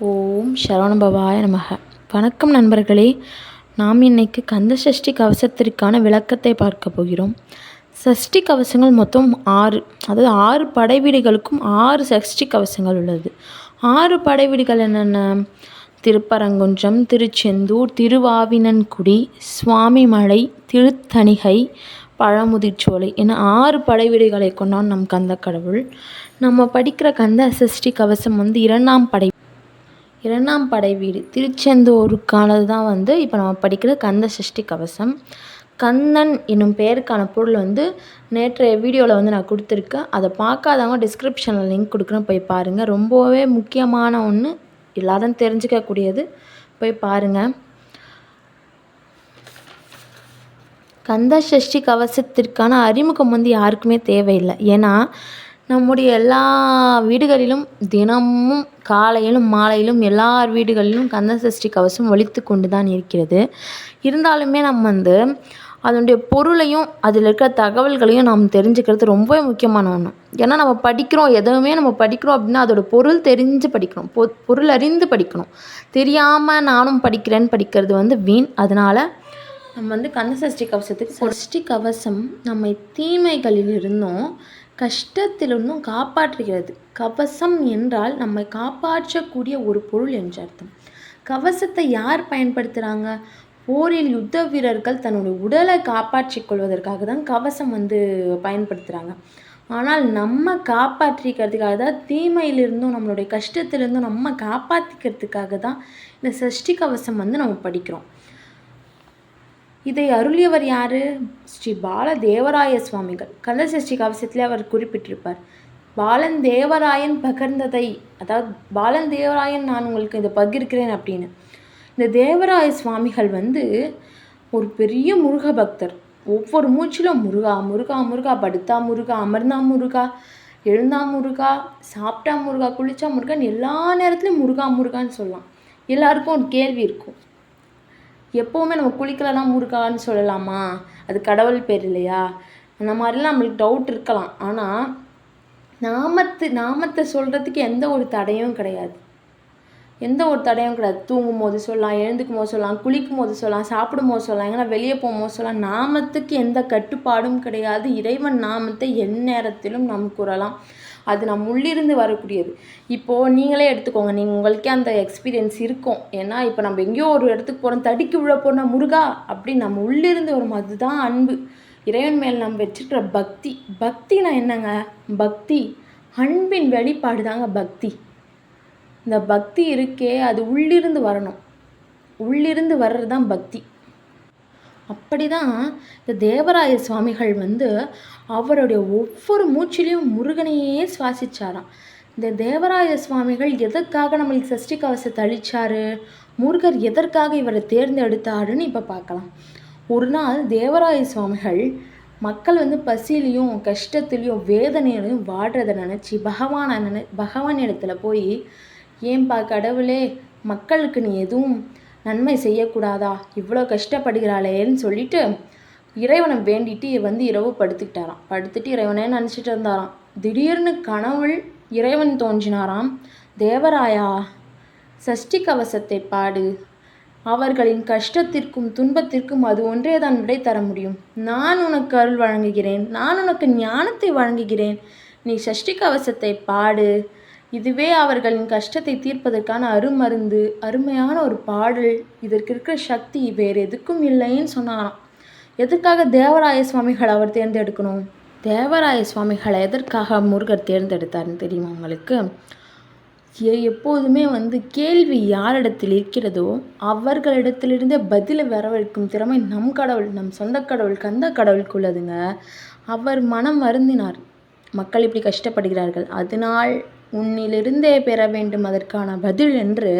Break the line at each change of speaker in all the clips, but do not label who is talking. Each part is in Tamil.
ஓம் சரவணபவாய நமக. வணக்கம் நண்பர்களே. நாம் இன்னைக்கு கந்த சஷ்டி கவசத்திற்கான விளக்கத்தை பார்க்க போகிறோம். சஷ்டி கவசங்கள் மொத்தம் ஆறு அதாவது ஆறு படைவீடுகளுக்கும் ஆறு சஷ்டி கவசங்கள் உள்ளது. ஆறு படைவீடுகள் என்னென்ன? திருப்பரங்குன்றம் திருச்செந்தூர் திருவாவினன்குடி சுவாமிமலை திருத்தணிகை பழமுதிர்ச்சோலை என ஆறு படைவீடுகளை கொண்டான் நம் கந்த கடவுள் நம்ம படிக்கிற கந்த சஷ்டி கவசம் வந்து இரண்டாம் படை இரண்டாம் படை வீடு. திருச்செந்தூருக்கானது தான் வந்து இப்போ நம்ம படிக்கிற கந்த சஷ்டி கவசம். கந்தன் என்னும் பெயருக்கான பொருள் வந்து நேற்றைய வீடியோவில் வந்து நான் கொடுத்துருக்கேன் அதை பார்க்காதவங்க டிஸ்கிரிப்ஷனில் லிங்க் கொடுக்குறேன் போய் பாருங்கள் ரொம்பவே முக்கியமான ஒன்று எல்லாரும் தெரிஞ்சுக்கக்கூடியது. போய் பாருங்கள் கந்த சஷ்டி கவசத்திற்கான அறிமுகம் வந்து யாருக்குமே தேவையில்லை. ஏன்னா நம்முடைய எல்லா வீடுகளிலும் தினமும் காலையிலும் மாலையிலும் எல்லார் வீடுகளிலும் கந்த சஷ்டி கவசம் ஒழித்து கொண்டு தான் இருக்கிறது. இருந்தாலுமே நம்ம வந்து அதனுடைய பொருளையும் அதில் இருக்கிற தகவல்களையும் நாம் தெரிஞ்சுக்கிறது ரொம்பவே முக்கியமான ஒன்று ஏன்னா நம்ம படிக்கிறோம் எதுவுமே நம்ம படிக்கிறோம் அப்படின்னா அதோட பொருள் தெரிஞ்சு படிக்கணும். பொ பொருள் அறிந்து படிக்கணும். தெரியாமல் நானும் படிக்கிறேன்னு படிக்கிறது வந்து வீண். அதனால் நம்ம வந்து கந்த சஷ்டி கவசத்துக்கு சஷ்டி கவசம் நம்மை தீமைகளில் இருந்தும். கஷ்டத்திலிருந்தும் காப்பாற்றுகிறது. கவசம் என்றால் நம்மை காப்பாற்றக்கூடிய ஒரு பொருள் என்று அர்த்தம். கவசத்தை யார் பயன்படுத்துகிறாங்க போரில் யுத்த வீரர்கள் தன்னுடைய உடலை காப்பாற்றிக் கொள்வதற்காக தான் கவசம் வந்து பயன்படுத்துகிறாங்க ஆனால் நம்ம காப்பாற்றிக்கிறதுக்காக தான் தீமையிலிருந்தும் நம்மளுடைய கஷ்டத்திலிருந்தும் நம்ம காப்பாற்றிக்கிறதுக்காக தான் இந்த சஷ்டி கவசம் வந்து நம்ம படிக்கிறோம். இதை அருளியவர் யார்? ஸ்ரீ பால தேவராய சுவாமிகள் கந்தசஷ்டி கவசத்தில் அவர் குறிப்பிட்டிருப்பார். பாலன் தேவராயன் பகிர்ந்ததை அதாவது பாலன் தேவராயன் நான் உங்களுக்கு இதை பகிர்கிறேன் அப்படின்னு. இந்த தேவராய சுவாமிகள் வந்து ஒரு பெரிய முருக பக்தர். ஒவ்வொரு மூச்சிலும் முருகா முருகா முருகா படுத்தா முருகா அமர்ந்தா முருகா எழுந்தா முருகா சாப்பிட்டா முருகா குளிச்சா முருகான்னு எல்லா நேரத்துலையும் முருகா முருகான்னு சொல்லலாம். எல்லாருக்கும் ஒரு கேள்வி இருக்கும். எப்போவுமே நம்ம குளிக்கலைன்னா முருகான்னு சொல்லலாமா? அது கடவுள் பேர் இல்லையா? அந்த மாதிரிலாம் நம்மளுக்கு டவுட் இருக்கலாம். ஆனால் நாமத்து நாமத்தை சொல்கிறதுக்கு எந்த ஒரு தடையும் கிடையாது. எந்த ஒரு தடையும் கிடையாது. தூங்கும் போது சொல்லலாம் எழுந்துக்கும் போது சொல்லலாம் குளிக்கும் போது சொல்லலாம் சாப்பிடும் போது சொல்லலாம் எங்கன்னா வெளியே போகும்போது சொல்லலாம். நாமத்துக்கு எந்த கட்டுப்பாடும் கிடையாது. இறைவன் நாமத்தை எந்நேரத்திலும் நாம் கூறலாம். அது நம் உள்ளிருந்து வரக்கூடியது. இப்போது நீங்களே எடுத்துக்கோங்க. நீங்கள் உங்களுக்கே அந்த எக்ஸ்பீரியன்ஸ் இருக்கும். ஏன்னா இப்போ நம்ம எங்கேயோ ஒரு இடத்துக்கு போகிறோம் தடிக்கு விழ போனால் முருகா! அப்படி நம்ம உள்ளிருந்து வரும். அதுதான் அன்பு. இறைவன் மேல் நம்ம வச்சுருக்கிற பக்தி. பக்தினா என்னங்க? பக்தி. அன்பின் வெளிப்பாடு தாங்க பக்தி. இந்த பக்தி இருக்கே அது உள்ளிருந்து வரணும். உள்ளிருந்து வர்றது தான் பக்தி. அப்படி தான் இந்த தேவராய சுவாமிகள் வந்து அவருடைய ஒவ்வொரு மூச்சிலையும் முருகனையே சுவாசிச்சாராம். இந்த தேவராய சுவாமிகள் எதற்காக நம்மளுக்கு சஷ்டி கவசத்தை அழிச்சாரு? முருகர் எதற்காக இவரை தேர்ந்தெடுத்தாருன்னு இப்போ பார்க்கலாம். ஒரு நாள் தேவராய சுவாமிகள் மக்கள் வந்து பசியிலையும் கஷ்டத்துலேயும் வேதனையிலையும் வாடுறதை நினச்சி பகவானை நினை பகவான் இடத்துல போய் ஏன்பா கடவுளே மக்களுக்கு நீ எதுவும் நன்மை செய்யக்கூடாதா? இவ்வளோ கஷ்டப்படுகிறாளேன்னு சொல்லிட்டு இறைவனை வேண்டிட்டு வந்து இரவு படுத்துக்கிட்டாராம். படுத்துட்டு இறைவனே நினச்சிட்டு இருந்தாராம். திடீர்னு கனவுள் இறைவன் தோன்றினாராம். தேவராயா சஷ்டி கவசத்தை பாடு. அவர்களின் கஷ்டத்திற்கும் துன்பத்திற்கும் அது ஒன்றே தான் விடை தர முடியும். நான் உனக்கு அருள் வழங்குகிறேன். நான் உனக்கு ஞானத்தை வழங்குகிறேன். நீ சஷ்டி கவசத்தை பாடு. இதுவே அவர்களின் கஷ்டத்தை தீர்ப்பதற்கான அருமருந்து அருமையான ஒரு பாடல். இதற்கு இருக்கிற சக்தி வேறு எதுக்கும் இல்லைன்னு சொன்னாராம். எதற்காக தேவராய சுவாமிகள் அவர் தேர்ந்தெடுக்கணும்? தேவராய சுவாமிகளை எதற்காக முருகர் தேர்ந்தெடுத்தாருன்னு தெரியுமா உங்களுக்கு? எப்போதுமே வந்து கேள்வி யாரிடத்தில் இருக்கிறதோ அவர்களிடத்திலிருந்தே பதிலை வரவழைக்கும் திறமை நம் கடவுள் நம் சொந்த கடவுள் கந்த கடவுளுக்கு உள்ளதுங்க அவர் மனம் வருந்தினார். மக்கள் இப்படி கஷ்டப்படுகிறார்கள். அதனால் உன்னிலிருந்தே பெற வேண்டும் அதற்கான பதில் என்று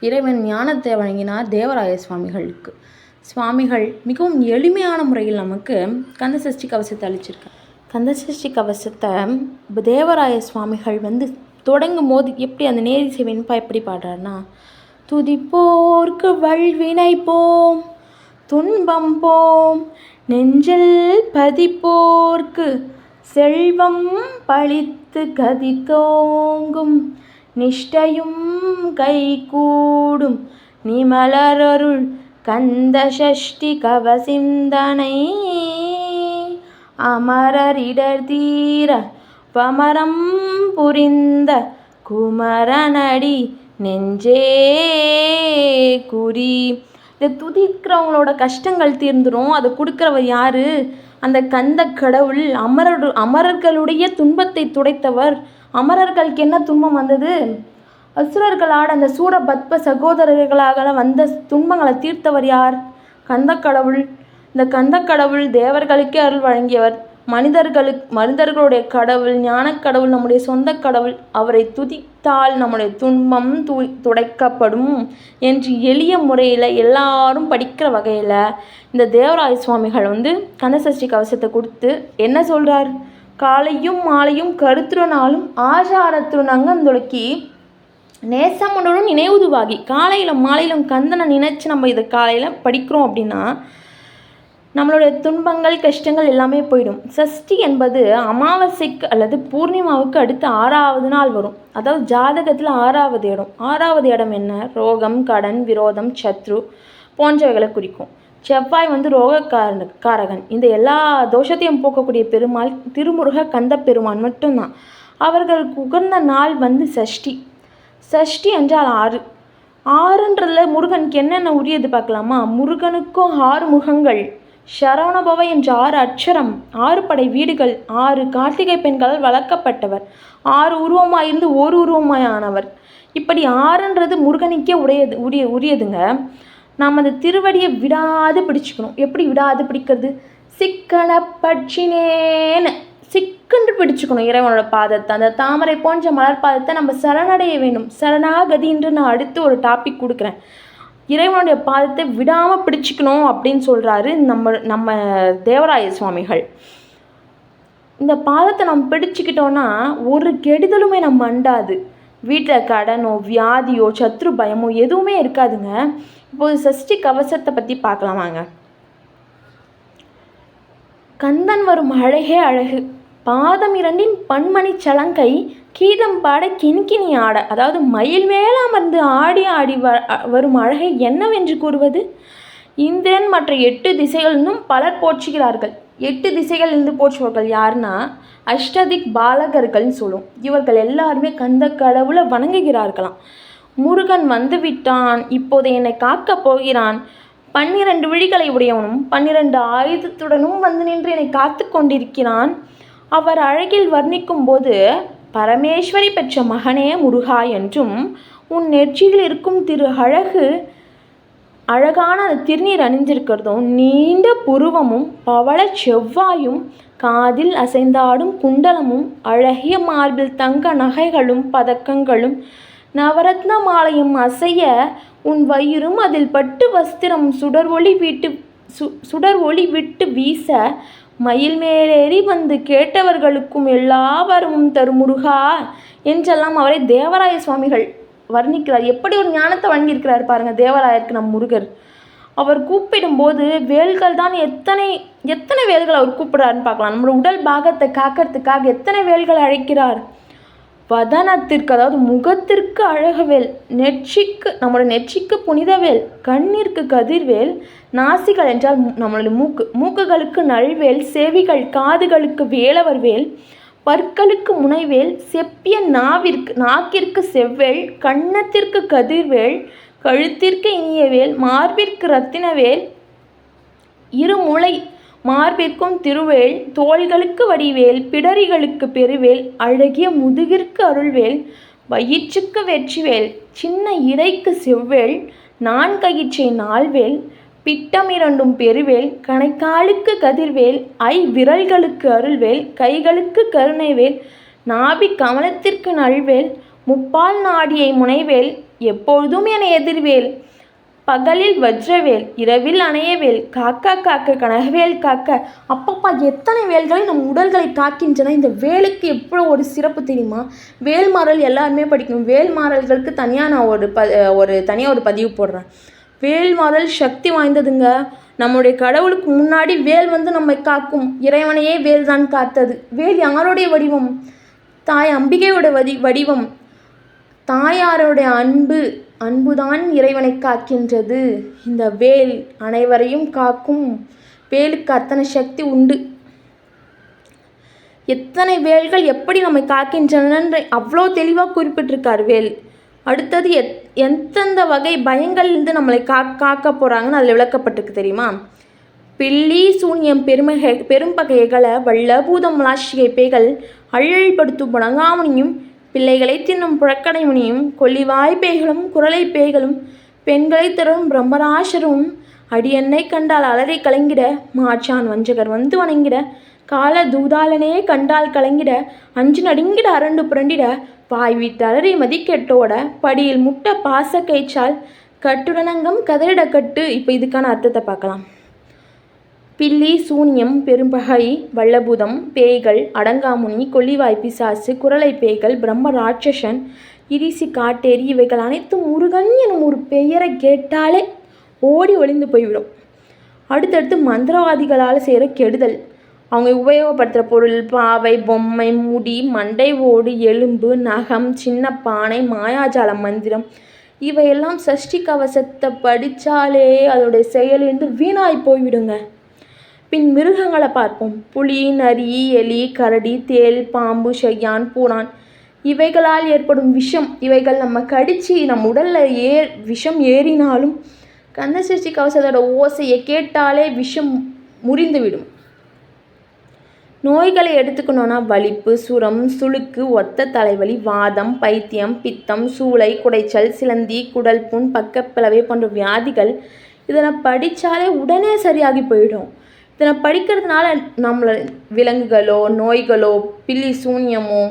இறைவன் ஞானத்தை வழங்கினார் தேவராய சுவாமிகளுக்கு. சுவாமிகள் மிகவும் எளிமையான முறையில் நமக்கு கந்தசஷ்டி கவசத்தை அளிச்சிருக்கார் கந்தசஷ்டி கவசத்தை தேவராய சுவாமிகள் வந்து தொடங்கும் போது எப்படி அந்த நேரிசை வெண்பா எப்படி பாடுறாருன்னா துதிப்போர்க்கு வல்வினை போம் துன்பம் போம் நெஞ்சில் பதிப்போர்க்கு செல்வம் பழித்து கதி தோங்கும் நிஷ்டையும் கைகூடும் நிமலரொருள் கந்த சஷ்டி கவசிந்தனை அமரரிடர் தீர பமரம் புரிந்த குமரனடி நெஞ்சே குறி. இதை துதிக்கிறவங்களோட கஷ்டங்கள் தீர்ந்துரும். அதை கொடுக்குறவர் யார்? அந்த கந்த கடவுள் அமரர் அமரர்களுடைய துன்பத்தை துடைத்தவர். அமரர்களுக்கு என்ன துன்பம் வந்தது? அசுரர்களாட அந்த சூரபத்ம சகோதரர்களாக வந்த துன்பங்களை தீர்த்தவர் யார்? கந்த கடவுள். இந்த கந்த கடவுள் தேவர்களுக்கே அருள் வழங்கியவர். மனிதர்களுக்கு மனிதர்களுடைய கடவுள் ஞானக்கடவுள் நம்முடைய சொந்த கடவுள் அவரை துதித்தால் நம்முடைய துன்பம் து துடைக்கப்படும் என்று எளிய முறையில் எல்லாரும் படிக்கிற வகையில் இந்த தேவராய சுவாமிகள் வந்து கந்தசஷ்டி கவசத்தை கொடுத்து என்ன சொல்கிறார் காலையும் மாலையும் கருத்துறனாலும் ஆச்சாரத்துடன் அங்கந்தொழுக்கி நேசமுடனும் நினைவுதுவாகி காலையில் மாலையிலும் கந்தனை நினச்சி நம்ம இதை காலையில் படிக்கிறோம் அப்படின்னா நம்மளுடைய துன்பங்கள் கஷ்டங்கள் எல்லாமே போயிடும். சஷ்டி என்பது அமாவாசைக்கு அல்லது பூர்ணிமாவுக்கு அடுத்து ஆறாவது நாள் வரும். அதாவது ஜாதகத்தில் ஆறாவது இடம். ஆறாவது இடம் என்ன? ரோகம் கடன் விரோதம் சத்ரு போன்றவைகளை குறிக்கும். செவ்வாய் வந்து ரோகக்காரன் காரகன். இந்த எல்லா தோஷத்தையும் போக்கக்கூடிய பெருமாள் திருமுருக கந்த பெருமான் மட்டும்தான். அவர்களுக்கு உகந்த நாள் வந்து சஷ்டி. சஷ்டி என்றால் ஆறு. ஆறுன்றதில் முருகனுக்கு என்னென்ன உரியது பார்க்கலாமா? முருகனுக்கும் ஆறு முகங்கள். சரவணபவ என்ற ஆறு அட்சரம் ஆறு படை வீடுகள் ஆறு கார்த்திகை பெண்களால் வளர்க்கப்பட்டவர். ஆறு உருவமாயிருந்து ஒரு உருவமாயானவர். இப்படி ஆறுன்றது முருகனுக்கே உடையது உரிய உரியதுங்க. நாம் அந்த திருவடியை விடாது பிடிச்சிக்கணும். எப்படி விடாது பிடிக்கிறது? சிக்கன பட்சினேன்னு சிக்கன்று பிடிச்சுக்கணும் இறைவனோட பாதத்தை. அந்த தாமரை போன்ற மலர் பாதத்தை நம்ம சரணடைய வேண்டும். சரணாகதி என்று நான் அடுத்து ஒரு டாபிக் கொடுக்குறேன். இறைவனுடைய பாதத்தை விடாமல் பிடிச்சிக்கணும் அப்படின்னு சொல்கிறாரு நம்ம நம்ம தேவராய சுவாமிகள். இந்த பாதத்தை நம்ம பிடிச்சிக்கிட்டோன்னா ஒரு கெடுதலுமே நம்ம அண்டாது. வீட்டில் கடனோ வியாதியோ சத்ரு பயமோ எதுவுமே இருக்காதுங்க. இப்போது சஷ்டி கவசத்தை பற்றி பார்க்கலாமாங்க கந்தன் வரும் அழகே அழகு. பாதம் இரண்டின் பன்மணி சலங்கை கீதம் பாட கிண்கிணி ஆட அதாவது மயில் மேல் அமர்ந்து ஆடி ஆடி வ வரும் அழகை என்னவென்று கூறுவது? இந்திரன் மற்ற எட்டு திசைகளிலும் பலர் போற்றுகிறார்கள். எட்டு திசைகள் இருந்து போற்றுவர்கள் யாருன்னா அஷ்டதிக் பாலகர்கள்னு சொல்லும். இவர்கள் எல்லாருமே கந்த கடவுளை வணங்குகிறார்களாம். முருகன் வந்து விட்டான் இப்போது என்னை காக்கப் போகிறான். பன்னிரண்டு விழிகளை உடையவனும் பன்னிரண்டு ஆயுதத்துடனும் வந்து நின்று என்னை காத்து கொண்டிருக்கிறான். அவர் அழகில் வர்ணிக்கும் போது பரமேஸ்வரி பெற்ற மகனே முருகா என்றும் உன் நெற்றியில் இருக்கும் திரு அழகு அழகான அந்த திருநீர் அணிஞ்சிருக்கிறதும் நீண்ட புருவமும் பவள செவ்வாயும் காதில் அசைந்தாடும் குண்டலமும் அழகிய மார்பில் தங்க நகைகளும் பதக்கங்களும் நவரத்ன மாலையும் அசைய உன் வயிறும் அதில் பட்டு வஸ்திரம் சுடர் ஒளி விட்டு சு சுடர் ஒளி விட்டு வீச மயில் மேலேறி வந்து கேட்டவர்களுக்கும் எல்லா வரமும் தரும் முருகா என்றெல்லாம் அவரை தேவராய சுவாமிகள் வர்ணிக்கிறார். எப்படி ஒரு ஞானத்தை வழங்கியிருக்கிறார் பாருங்கள் தேவராயருக்கு நம் முருகர். அவர் கூப்பிடும்போது வேல்கள் தான் எத்தனை எத்தனை வேல்கள் அவர் கூப்பிடுறாருன்னு பார்க்கலாம். நம்மளோட உடல் பாகத்தை காக்கிறதுக்காக எத்தனை வேல்கள் அழைக்கிறார்? வதனத்திற்கு அதாவது முகத்திற்கு அழகவேல் நெற்றிக்கு நம்மளோட நெற்றிக்கு புனிதவேல் கண்ணிற்கு கதிர்வேல் நாசிகள் என்றால் நம்மளுடைய மூக்கு மூக்குகளுக்கு நல்வேல் செவிகள் காதுகளுக்கு வேலவர் வேல் பற்களுக்கு முனைவேல் செப்பிய நாவிற்கு நாக்கிற்கு செவ்வேல் கண்ணத்திற்கு கதிர்வேல் கழுத்திற்கு இனியவேல் மார்பிற்கு ரத்தினவேல் இருமுளை மார்பிற்கும் திருவேல் தோள்களுக்கு வடிவேல் பிடரிகளுக்கு பெருவேல் அழகிய முதுகிற்கு அருள்வேல் வயிற்றுக்கு வெற்றிவேல் சின்ன இடைக்கு செவ்வேல் நான் கயிற்றை நால்வேல் பிட்டமிரண்டும் பெருவேல் கணைக்காலுக்கு கதிர்வேல் ஐ விரல்களுக்கு அருள்வேல் கைகளுக்கு கருணைவேல் நாபி கமலத்திற்கு நல்வேல் முப்பால் நாடியை முனைவேல் எப்பொழுதும் என எதிர்வேல். பகலில் வஜ்ரவேல் இரவில் அணையவேல் காக்கா காக்க கனகவேல் காக்க அப்பப்பா எத்தனை வேல்களை நம் உடல்களை காக்கின்றன? இந்த வேலுக்கு எவ்வளோ ஒரு சிறப்பு தெரியுமா? வேல்மாறல் எல்லாருமே படிக்கணும். வேல்மாறல்களுக்கு தனியாக நான் ஒரு ப ஒரு தனியாக ஒரு பதிவு போடுறேன். வேல்மாறல் சக்தி வாய்ந்ததுங்க. நம்முடைய கடவுளுக்கு முன்னாடி வேல் வந்து நம்மை காக்கும். இறைவனையே வேல் தான் காத்தது. வேல் யாருடைய வடிவம்? தாய் அம்பிகையோட வடி வடிவம். தாயாரோடைய அன்பு. அன்புதான் இறைவனை காக்கின்றது. இந்த வேல் அனைவரையும் காக்கும் வேலுக்கு அத்தனை சக்தி உண்டு. எத்தனை வேல்கள் எப்படி நம்மை காக்கின்றன அவ்வளோ தெளிவாக குறிப்பிட்டிருக்கார் வேல். அடுத்தது எத் எந்தெந்த வகை பயங்கள்லேருந்து நம்மளை கா காக்க போகிறாங்கன்னு அதில் விளக்கப்பட்டிருக்கு தெரியுமா? பில்லி சூன்யம் பெருமகை பெரும்பகைகளை வல்ல பூதம் மலாஷிகை பேய்கள் அழல்படுத்தும் முழங்காமணியும் பிள்ளைகளை தின்னும் புழக்கடை முனியும் கொல்லிவாய் பேய்களும் குரலை பேய்களும் பெண்களை தரும் பிரம்மராசரும் அடியெண்ணை கண்டால் அலறி கலங்கிட மாச்சான் வஞ்சகர் வந்து வணங்கிட கால தூதாளனே கண்டால் கலங்கிட அஞ்சு நடுங்கிட அரண்டு புரண்டிட வாய் வீட்டு அலறி மதிக்கெட்டோட படியில் முட்டை பாச கைச்சால் கட்டுடனங்கம் கதறிட கட்டு. இப்போ இதுக்கான அர்த்தத்தை பார்க்கலாம். பில்லி சூனியம் பெரும்பகை வல்லபூதம் பேய்கள் அடங்காமுனி கொல்லிவாய் பிசாசு குரலை பேய்கள் பிரம்ம ராட்சசன் இரிசி காட்டேரி இவைகள் அனைத்தும் முருகன் எனும் ஒரு பெயரை கேட்டாலே ஓடி ஒளிந்து போய்விடும். அடுத்தடுத்து மந்திரவாதிகளால் செய்கிற கெடுதல். அவங்க உபயோகப்படுத்துகிற பொருள் பாவை பொம்மை முடி மண்டை ஓடு எலும்பு நகம் சின்ன பானை மாயாஜால மந்திரம். இவையெல்லாம் சஷ்டி கவசத்தை படித்தாலே அதோடைய செயலிருந்து வீணாய் போய்விடுங்க. பின் மிருகங்களை பார்ப்போம். புலி நரி எலி கரடி தேல் பாம்பு ஷையான் பூரான் இவைகளால் ஏற்படும் விஷம். இவைகள் நம்ம கடித்து நம் உடலில் ஏ விஷம் ஏறினாலும் கந்தசஷ்டி கவசத்தோட ஓசையை கேட்டாலே விஷம் முறிந்துவிடும். நோய்களை எடுத்துக்கணுன்னா வலிப்பு சுரம் சுளுக்கு ஒத்த தலைவலி வாதம் பைத்தியம் பித்தம் சூளை குடைச்சல் சிலந்தி குடல் புண் பக்கப்பிளவை போன்ற வியாதிகள் இதனை படித்தாலே உடனே சரியாகி போயிடும். இதனை படிக்கிறதுனால நம்மளை விலங்குகளோ நோய்களோ பில்லி சூன்யமோ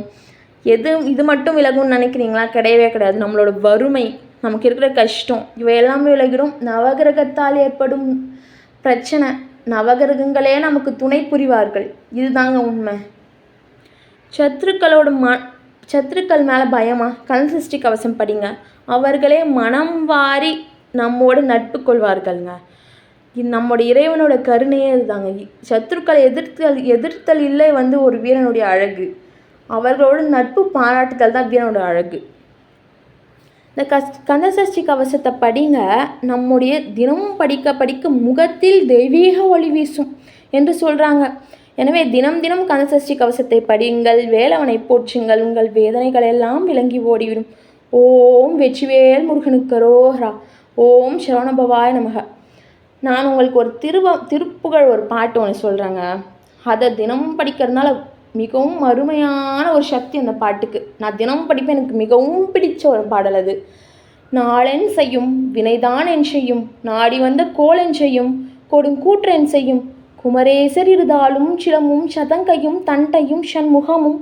எது இது மட்டும் விலகும்னு நினைக்கிறீங்களா? கிடையவே கிடையாது. நம்மளோட வறுமை நமக்கு இருக்கிற கஷ்டம் இவை எல்லாமே விலகிடும். நவகிரகத்தால் ஏற்படும் பிரச்சனை நவகிரகங்களே நமக்கு துணை புரிவார்கள். இதுதாங்க உண்மை. சத்துருக்களோட ம சத்துருக்கள் மேலே பயமா? கன்சிஸ்டி கவசம் படிங்க. அவர்களே மனம் வாரி நம்மோடு நட்பு கொள்வார்கள்ங்க. இது நம்முடைய இறைவனோட கருணையே இதுதாங்க சத்ருக்களை எதிர்த்தல் எதிர்த்தல் இல்லை வந்து ஒரு வீரனுடைய அழகு. அவர்களோட நட்பு பாராட்டுதல் தான் வீரனோட அழகு. இந்த கஸ் கந்தசஷ்டி கவசத்தை படிங்க. நம்முடைய தினமும் படிக்க படிக்க முகத்தில் தெய்வீக ஒளி வீசும் என்று சொல்கிறாங்க எனவே தினம் தினம் கந்தசஷ்டி கவசத்தை படியுங்கள். வேலவனை போற்றுங்கள். உங்கள் வேதனைகள் எல்லாம் விளங்கி ஓடிவிடும். ஓம் வெற்றிவேல் முருகனுக்கு ரோஹரா ஓம் சரவணபவாய நமக. நான் உங்களுக்கு ஒரு திருவ திருப்புகழ் ஒரு பாட்டு ஒன்று சொல்கிறேங்க அதை தினமும் படிக்கிறதுனால மிகவும் அருமையான ஒரு சக்தி அந்த பாட்டுக்கு. நான் தினமும் படிப்பேன் எனக்கு மிகவும் பிடிச்ச ஒரு பாடல் அது. நாளென் செய்யும் வினைதான் என் செய்யும் நாடி வந்த கோலென் செய்யும் கொடுங்கூற்றென் செய்யும் குமரேசர் இருதாலும் சிலமும் சதங்கையும் தண்டையும் சண்முகமும்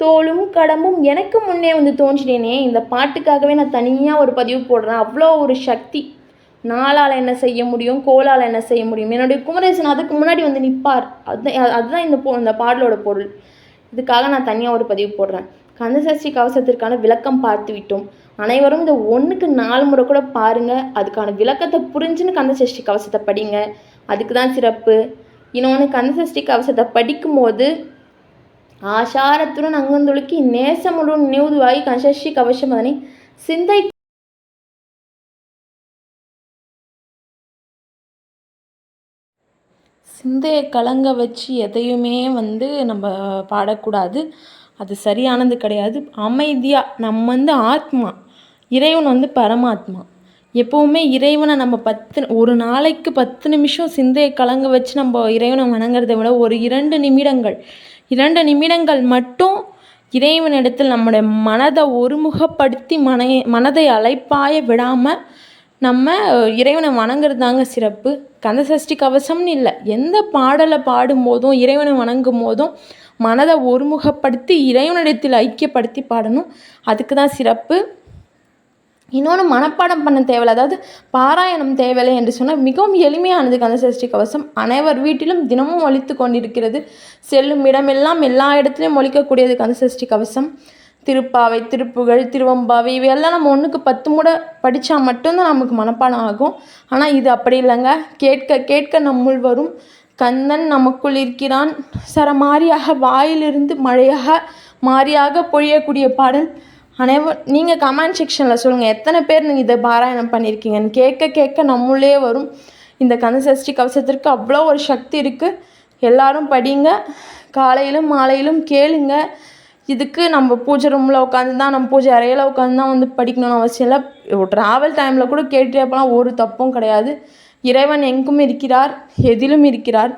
தோளும் கடமும் எனக்கு முன்னே வந்து தோன்றினேனே. இந்த பாட்டுக்காகவே நான் தனியாக ஒரு பதிவு போடுறேன். அவ்வளோ ஒரு சக்தி. நாளால் என்ன செய்ய முடியும்? கோலால் என்ன செய்ய முடியும்? என்னுடைய குமரேசன் அதுக்கு முன்னாடி வந்து நிற்பார் அதுதான் அதுதான் இந்த போ இந்த பாடலோட பொருள். இதுக்காக நான் தனியாக ஒரு பதிவு போடுறேன். கந்தசஷ்டி கவசத்திற்கான விளக்கம் பார்த்து விட்டோம். அனைவரும் இந்த ஒன்றுக்கு நாலு முறை கூட பாருங்கள் அதுக்கான விளக்கத்தை புரிஞ்சுன்னு கந்தசஷ்டி கவசத்தை படிங்க. அதுக்கு தான் சிறப்பு இன்னொன்று கந்தசஷ்டி கவசத்தை படிக்கும்போது ஆசாரத்துடன் அங்கந்தொழுக்கி நேசமுடன் நினைவுதுவாகி கந்தசஷ்டி கவசம் அதனை சிந்தை சிந்தையை கலங்க வச்சு எதையுமே வந்து நம்ம பாடக்கூடாது. அது சரியானது கிடையாது. அமைதியாக நம்ம வந்து ஆத்மா இறைவன் வந்து பரமாத்மா. எப்போவுமே இறைவனை நம்ம பத்து ஒரு நாளைக்கு பத்து நிமிஷம் சிந்தையை கலங்க வச்சு நம்ம இறைவனை வணங்குறதை விட ஒரு இரண்டு நிமிடங்கள் இரண்டு நிமிடங்கள் மட்டும் இறைவனிடத்தில் நம்முடைய மனதை ஒருமுகப்படுத்தி மனை மனதை அலைப்பாய விடாமல் நம்ம இறைவனை வணங்குறது தாங்க சிறப்பு. கந்தசஷ்டி கவசம்னு இல்லை. எந்த பாடலை பாடும்போதும் இறைவனை வணங்கும் போதும் மனதை ஒருமுகப்படுத்தி இறைவனிடத்தில் ஐக்கியப்படுத்தி பாடணும். அதுக்கு தான் சிறப்பு. இன்னொன்று மனப்பாடம் பண்ண தேவையில்லை. அதாவது பாராயணம் தேவையில்லை என்று சொன்னால் மிகவும் எளிமையானது கந்தசஷ்டி கவசம். அனைவர் வீட்டிலும் தினமும் ஒழித்து கொண்டிருக்கிறது. செல்லும் இடமெல்லாம் எல்லா இடத்துலையும் ஒழிக்கக்கூடியது கந்தசஷ்டி கவசம். திருப்பாவை திருப்புகழ் திருவம்பாவை இவையெல்லாம் நம்ம ஒன்றுக்கு பத்து முறை படித்தா மட்டும்தான் நமக்கு மனப்பாடம் ஆகும். ஆனால் இது அப்படி இல்லைங்க. கேட்க கேட்க நம்முள் வரும். கந்தன் நமக்குள் இருக்கிறான். சரமாரியாக வாயிலிருந்து மழையாக மாறியாக பொழியக்கூடிய பாடல். அனைவர் நீங்கள் கமெண்ட் செக்ஷனில் சொல்லுங்கள் எத்தனை பேர் நீங்கள் இதை பாராயணம் பண்ணியிருக்கீங்கன்னு. கேட்க கேட்க நம்மளே வரும். இந்த கந்த சஷ்டி கவசத்திற்கு அவ்வளோ ஒரு சக்தி இருக்குது எல்லாரும் படிங்க. காலையிலும் மாலையிலும் கேளுங்கள் இதுக்கு நம்ம பூஜை ரூமில் உட்காந்து தான் நம்ம பூஜை அறையில் உட்காந்து தான் வந்து படிக்கணும்னு அவசியம் இல்லை. ட்ராவல் டைமில் கூட கேட்டுட்டே போகலாம் ஒரு தப்பும் கிடையாது. இறைவன் எங்கும் இருக்கிறார் எதிலும் இருக்கிறார்.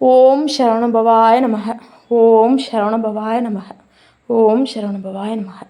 ஓம் சரவணபவாய நமக. ஓம் சரவணபவாய நமக. ஓம் சரவணபவாய நமக.